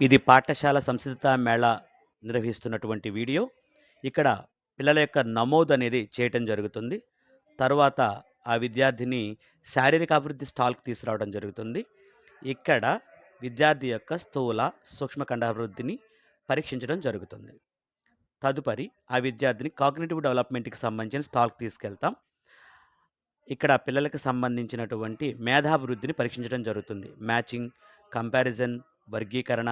ఇది పాఠశాల సంసిద్ధత మేళా నిర్వహిస్తున్నటువంటి వీడియో. ఇక్కడ పిల్లల యొక్క నమోదు అనేది చేయటం జరుగుతుంది. తరువాత ఆ విద్యార్థిని శారీరక అభివృద్ధి స్టాల్‌కి తీసుకురావడం జరుగుతుంది. ఇక్కడ విద్యార్థి యొక్క స్థూల, సూక్ష్మఖండాభివృద్ధిని పరీక్షించడం జరుగుతుంది. తదుపరి ఆ విద్యార్థిని కాగ్నేటివ్ డెవలప్‌మెంట్‌కి సంబంధించిన స్టాల్‌కి తీసుకెళ్తాం. ఇక్కడ పిల్లలకు సంబంధించినటువంటి మేధాభివృద్ధిని పరీక్షించడం జరుగుతుంది. మ్యాచింగ్, కంపారిజన్, వర్గీకరణ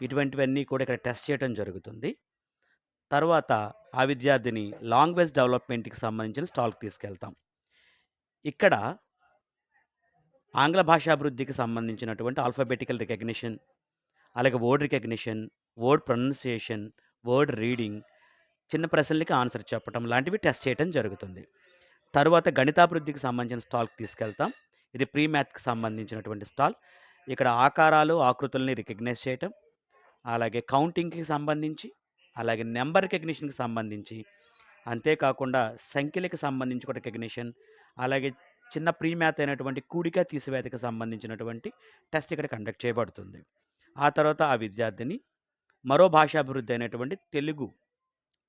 ఇటువంటివన్నీ కూడా ఇక్కడ టెస్ట్ చేయటం జరుగుతుంది. తరువాత ఆ విద్యార్థిని లాంగ్వేజ్ డెవలప్‌మెంట్‌కి సంబంధించిన స్టాల్‌కి తీసుకెళ్తాం. ఇక్కడ ఆంగ్ల భాషాభివృద్ధికి సంబంధించినటువంటి ఆల్ఫాబెటికల్ రికగ్నిషన్, అలాగే word recognition, word pronunciation, word reading, చిన్న ప్రశ్నలకి ఆన్సర్ చెప్పటం లాంటివి టెస్ట్ చేయటం జరుగుతుంది. తర్వాత గణితాభివృద్ధికి సంబంధించిన స్టాల్‌కి తీసుకెళ్తాం. ఇది ప్రీ మ్యాథ్‌కి సంబంధించినటువంటి స్టాల్. ఇక్కడ ఆకారాలు, ఆకృతుల్ని రికగ్నైజ్ చేయటం, అలాగే కౌంటింగ్‌కి సంబంధించి, అలాగే నెంబర్ రికగ్నిషన్‌కి సంబంధించి, అంతేకాకుండా సంఖ్యలకి సంబంధించి కూడా రికగ్నిషన్, అలాగే చిన్న ప్రీ మ్యాథ్ అయినటువంటి కూడిక, తీసివేతకు సంబంధించినటువంటి టెస్ట్ ఇక్కడ కండక్ట్ చేయబడుతుంది. ఆ తర్వాత ఆ విద్యార్థిని మరో భాషాభివృద్ధి అయినటువంటి తెలుగు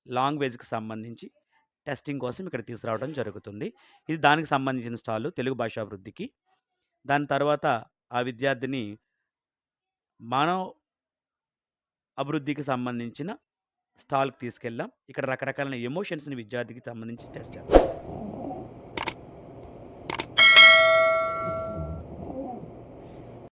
లాంగ్వేజ్‌కి సంబంధించి టెస్టింగ్ కోసం ఇక్కడ తీసుకురావడం జరుగుతుంది. ఇది దానికి సంబంధించిన స్టాలు తెలుగు భాషాభివృద్ధికి. దాని తర్వాత ఆ విద్యార్థిని మానవ అభివృద్ధికి సంబంధించిన స్టాల్‌కి తీసుకెళ్ళాం. ఇక్కడ రకరకాల ఎమోషన్స్‌ని విద్యార్థికి సంబంధించి టెస్ట్ చేస్తాం.